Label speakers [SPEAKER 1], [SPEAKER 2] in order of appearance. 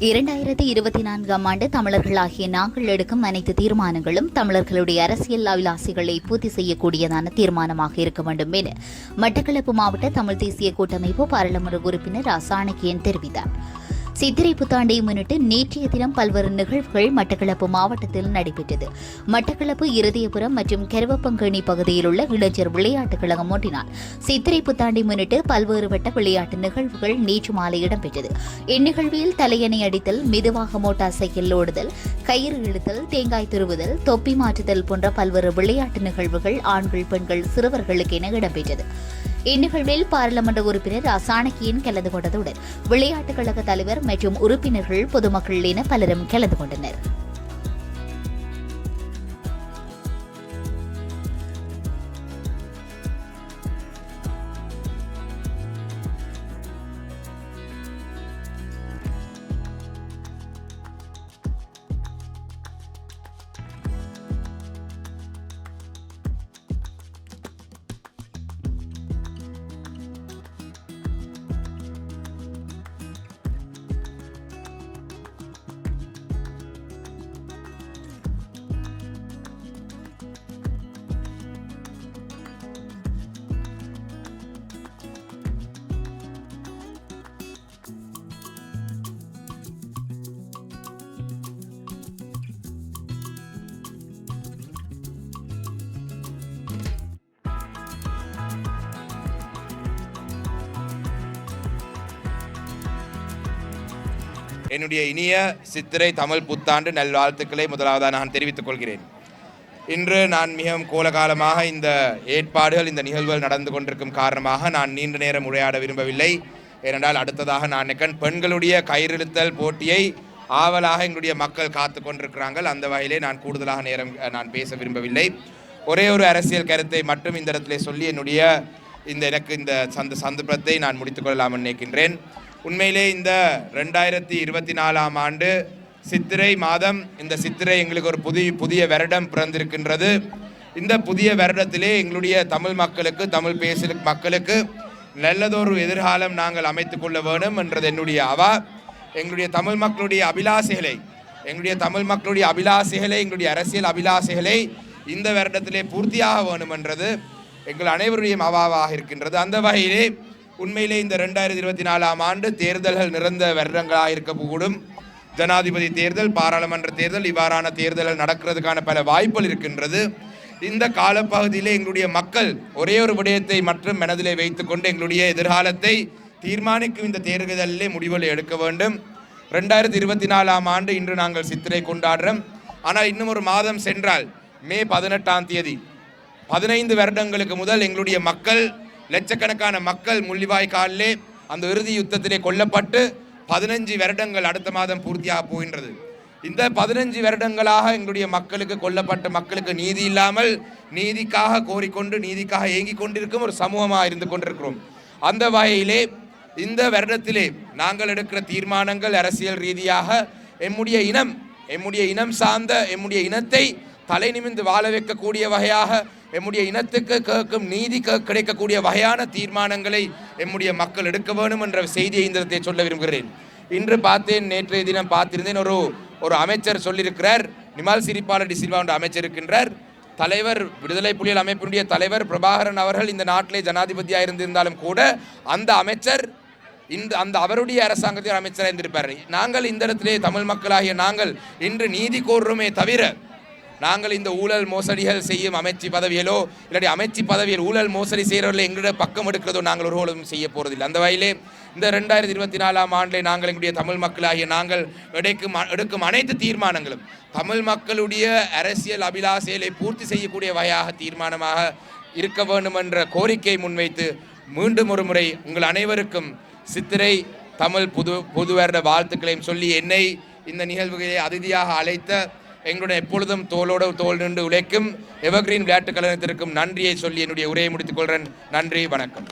[SPEAKER 1] இரண்டாயிரத்தி இருபத்தி நான்காம் ஆண்டு தமிழர்களாகிய நாங்கள் எடுக்கும் அனைத்து தீர்மானங்களும் தமிழர்களுடைய அரசியல் அபிலாசிகளை பூர்த்தி செய்யக்கூடியதான தீர்மானமாக இருக்க வேண்டும் என மட்டக்களப்பு மாவட்ட தமிழ் தேசிய கூட்டமைப்பு பாராளுமன்ற உறுப்பினர் அசாணக்கியன் தெரிவித்தார். சித்திரை புத்தாண்டை முன்னிட்டு நேற்றைய தினம் பல்வேறு நிகழ்வுகள் மட்டக்களப்பு மாவட்டத்தில் நடைபெற்றது. மட்டக்களப்பு இருதயபுரம் மற்றும் கெரவப்பங்கணி பகுதியில் உள்ள இளைஞர் விளையாட்டுக் கழகம் ஒன்றினால் சித்திரை புத்தாண்டை முன்னிட்டு பல்வேறு வட்ட விளையாட்டு நிகழ்வுகள் நேற்று மாலை இடம்பெற்றது. இந்நிகழ்வில் தலையணை அடித்தல் மெதுவாக மோட்டார் சைக்கிள் ஓடுதல் கயிறு இழுத்தல் தேங்காய் துருவுதல் தொப்பி மாற்றுதல் போன்ற பல்வேறு விளையாட்டு நிகழ்வுகள் ஆண்கள் பெண்கள் சிறுவர்களுக்கு என இடம்பெற்றது. இந்நிகழ்வில் பாராளுமன்ற உறுப்பினர் அசாணக்கியன் கலந்து கொண்டதுடன் விளையாட்டுக் கழக தலைவர் மற்றும் உறுப்பினர்கள் பொதுமக்கள் என பலரும் கலந்து கொண்டனர்
[SPEAKER 2] என்னுடைய இனிய சித்திரை தமிழ் புத்தாண்டு நல்வாழ்த்துக்களை முதலாவதாக நான் தெரிவித்துக் கொள்கிறேன். இன்று நான் மிகவும் கோலகாலமாக இந்த ஏற்பாடுகள் இந்த நிகழ்வுகள் நடந்து கொண்டிருக்கும் காரணமாக நான் நீண்ட நேரம் உரையாட விரும்பவில்லை. ஏனென்றால் அடுத்ததாக நான் நினைக்கிறேன் பெண்களுடைய கயிறிழுத்தல் போட்டியை ஆவலாக எங்களுடைய மக்கள் காத்து கொண்டிருக்கிறார்கள். அந்த வகையிலே நான் கூடுதலாக நேரம் நான் பேச விரும்பவில்லை. ஒரே ஒரு அரசியல் கருத்தை மட்டும் இந்த இடத்திலே சொல்லி என்னுடைய இந்த எனக்கு இந்த சந்த சந்தர்ப்பத்தை நான் முடித்துக் கொள்ளலாம் நினைக்கின்றேன். உண்மையிலே இந்த ரெண்டாயிரத்தி இருபத்தி நாலாம் ஆண்டு சித்திரை மாதம் இந்த சித்திரை எங்களுக்கு ஒரு புதிய புதிய வருடம் பிறந்திருக்கின்றது. இந்த புதிய வருடத்திலே எங்களுடைய தமிழ் மக்களுக்கு தமிழ் பேசு மக்களுக்கு நல்லதொரு எதிர்காலம் நாங்கள் அமைத்து கொள்ள வேண்டும் என்றது என்னுடைய அவா எங்களுடைய தமிழ் மக்களுடைய அபிலாசைகளை எங்களுடைய தமிழ் மக்களுடைய அபிலாசைகளை எங்களுடைய அரசியல் அபிலாசைகளை இந்த வருடத்திலே பூர்த்தியாக வேணும் என்றது எங்கள் அனைவருடைய அவாவாக இருக்கின்றது. அந்த வகையிலே உண்மையிலே இந்த ரெண்டாயிரத்தி இருபத்தி நாலாம் ஆண்டு தேர்தல்கள் நிறந்த வருடங்களாக இருக்கக்கூடும் ஜனாதிபதி தேர்தல் பாராளுமன்ற தேர்தல் இவ்வாறான தேர்தல்கள் நடக்கிறதுக்கான பல வாய்ப்புகள் இருக்கின்றது. இந்த காலப்பகுதியிலே எங்களுடைய மக்கள் ஒரே ஒரு விடயத்தை மற்றும் மனதிலே வைத்துக்கொண்டு எங்களுடைய எதிர்காலத்தை தீர்மானிக்கும் இந்த தேர்தலிலே முடிவுகளை எடுக்க வேண்டும். ரெண்டாயிரத்தி இருபத்தி நாலாம் ஆண்டு இன்று நாங்கள் சித்திரை கொண்டாடுறோம். ஆனால் இன்னும் ஒரு மாதம் சென்றால் மே பதினெட்டாம் தேதி பதினைந்து வருடங்களுக்கு முதல் எங்களுடைய மக்கள் லட்சக்கணக்கான மக்கள் முள்ளிவாய்க்காலிலே அந்த இறுதி யுத்தத்திலே கொல்லப்பட்டு பதினஞ்சு வருடங்கள் அடுத்த மாதம் பூர்த்தியாக போகின்றது. இந்த பதினஞ்சு வருடங்களாக எங்களுடைய மக்களுக்கு கொல்லப்பட்ட மக்களுக்கு நீதி இல்லாமல் நீதிக்காக கோரிக்கொண்டு நீதிக்காக ஏங்கிக் கொண்டிருக்கும் ஒரு சமூகமாக இருந்து கொண்டிருக்கிறோம். அந்த வகையிலே இந்த வருடத்திலே நாங்கள் எடுக்கிற தீர்மானங்கள் அரசியல் ரீதியாக எம்முடைய இனம் எம்முடைய இனம் சார்ந்த எம்முடைய இனத்தை தலை நிமிந்து வாழ வைக்கக்கூடிய வகையாக எம்முடைய இனத்துக்கு கேட்கும் நீதி கிடைக்கக்கூடிய வகையான தீர்மானங்களை எம்முடைய மக்கள் எடுக்க வேண்டும் என்ற செய்தியை இந்த சொல்ல விரும்புகிறேன். இன்று பார்த்தேன் நேற்றைய தினம் பார்த்திருந்தேன். ஒரு ஒரு அமைச்சர் சொல்லியிருக்கிறார் நிமால் சிரிப்பாளர் டி சில்வா என்ற அமைச்சர் இருக்கின்றார். தலைவர் விடுதலை புலிகள் அமைப்பினுடைய தலைவர் பிரபாகரன் அவர்கள் இந்த நாட்டிலே ஜனாதிபதியாக இருந்திருந்தாலும் கூட அந்த அமைச்சர் இந்த அந்த அவருடைய அரசாங்கத்தில் அமைச்சராக இருந்திருப்பார். நாங்கள் இந்த இடத்திலே தமிழ் மக்களாகிய நாங்கள் இன்று நீதி கோருமே தவிர நாங்கள் இந்த ஊழல் மோசடிகள் செய்யும் அமைச்சு பதவியிலோ இல்லாட்டி அமைச்சு பதவியில் ஊழல் மோசடி செய்கிறவர்களை எங்களோட பக்கம் எடுக்கிறதோ நாங்கள் ஒரு ஊழலும் செய்ய போகிறதில்லை அந்த வகையிலே இந்த ரெண்டாயிரத்தி இருபத்தி நாலாம் ஆண்டிலே நாங்கள் எங்களுடைய தமிழ் மக்களாகிய நாங்கள் எடுக்கும் எடுக்கும் அனைத்து தீர்மானங்களும் தமிழ் மக்களுடைய அரசியல் அபிலாசைகளை பூர்த்தி செய்யக்கூடிய வகையாக தீர்மானமாக இருக்க வேண்டும் என்ற கோரிக்கையை முன்வைத்து மீண்டும் ஒரு முறை உங்கள் அனைவருக்கும் சித்திரை தமிழ் புது புது வருட வாழ்த்துக்களையும் சொல்லி என்னை இந்த நிகழ்வுகளை அதிதியாக அழைத்த எங்களுடைய எப்பொழுதும் தோளோடு தோல் நின்று உழைக்கும் எவர்கிரீன் விளையாட்டுக் கழகத்திற்கும் நன்றியை சொல்லி என்னுடைய உரையை முடித்துக் கொள்கிறேன் நன்றி வணக்கம்.